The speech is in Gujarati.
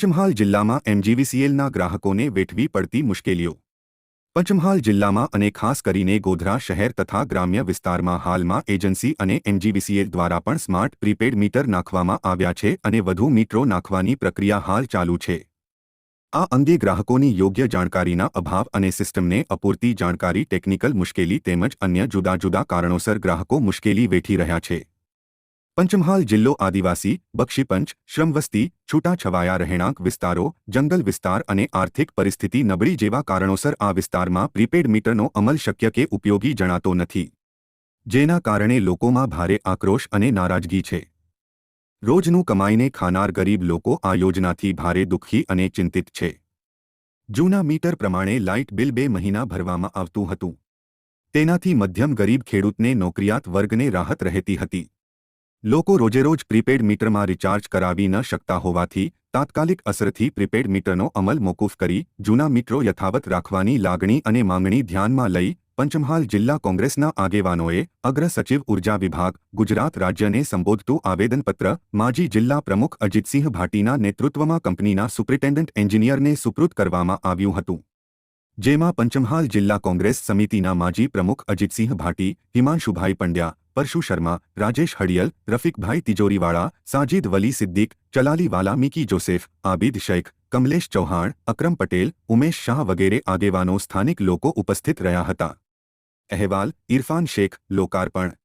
પંચમહાલ જિલ્લામાં એમજીવીસીએલના ગ્રાહકોને વેઠવી પડતી મુશ્કેલીઓ. પંચમહાલ જિલ્લામાં અને ખાસ કરીને ગોધરા શહેર તથા ગ્રામ્ય વિસ્તારમાં હાલમાં એજન્સી અને એમજીવીસીએલ દ્વારા પણ સ્માર્ટ પ્રીપેડ મીટર નાખવામાં આવ્યા છે અને વધુ મીટરો નાખવાની પ્રક્રિયા હાલ ચાલુ છે. આ અંગે ગ્રાહકોની યોગ્ય જાણકારીના અભાવ અને સિસ્ટમને અપૂરતી જાણકારી, ટેકનિકલ મુશ્કેલી તેમજ અન્ય જુદા જુદા કારણોસર ગ્રાહકો મુશ્કેલી વેઠી રહ્યા છે. પંચમહાલ જિલ્લો આદિવાસી બક્ષીપંચ શ્રમવસ્તી છૂટાછવાયા રહેણાંક વિસ્તારો, જંગલ વિસ્તાર અને આર્થિક પરિસ્થિતિ નબળી જેવા કારણોસર આ વિસ્તારમાં પ્રીપેડ મીટરનો અમલ શક્ય કે ઉપયોગી જણાતો નથી. જેના કારણે લોકોમાં ભારે આક્રોશ અને નારાજગી છે. રોજનું કમાઈને ખાનાર ગરીબ લોકો આ યોજનાથી ભારે દુઃખી અને ચિંતિત છે. જૂના મીટર પ્રમાણે લાઇટ બિલ બે મહિના ભરવામાં આવતું હતું. તેનાથી મધ્યમ ગરીબ ખેડૂતને નોકરિયાત વર્ગને રાહત રહેતી હતી. લોકો રોજેરોજ પ્રીપેડ મીટરમાં રિચાર્જ કરાવી ન શકતા હોવાથી તાત્કાલિક અસરથી પ્રીપેડ મીટરનો અમલ મોકૂફ કરી જૂના મીટરો યથાવત રાખવાની લાગણી અને માંગણી ધ્યાનમાં લઈ પંચમહાલ જિલ્લા કોંગ્રેસના આગેવાનોએ અગ્ર સચિવ ઊર્જા વિભાગ, ગુજરાત રાજ્યને સંબોધતું આવેદનપત્ર, માજી જિલ્લા પ્રમુખ અજીતસિંહ ભાટીના નેતૃત્વમાં કંપનીના સુપ્રિન્ટેન્ડન્ટ એન્જિનિયરને સુપૃત કરવામાં આવ્યું હતું. જેમાં પંચમહાલ જિલ્લા કોંગ્રેસ સમિતિના માજી પ્રમુખ અજીતસિંહ ભાટી, હિમાંશુભાઈ પંડ્યા પરશુ શર્મા રાજેશ હડિયલ રફીકભાઈ તિજોરીવાળા સાજીદ વલી સિદ્દીક ચલાલીવાલા મિકી જોસેફ આબિદ શૈખ કમલેશ ચૌહાણ અક્રમ પટેલ ઉમેશ શાહ વગેરે આગેવાનો સ્થાનિક લોકો ઉપસ્થિત રહ્યા હતા અહેવાલ ઇરફાન શેખ લોકાર્પણ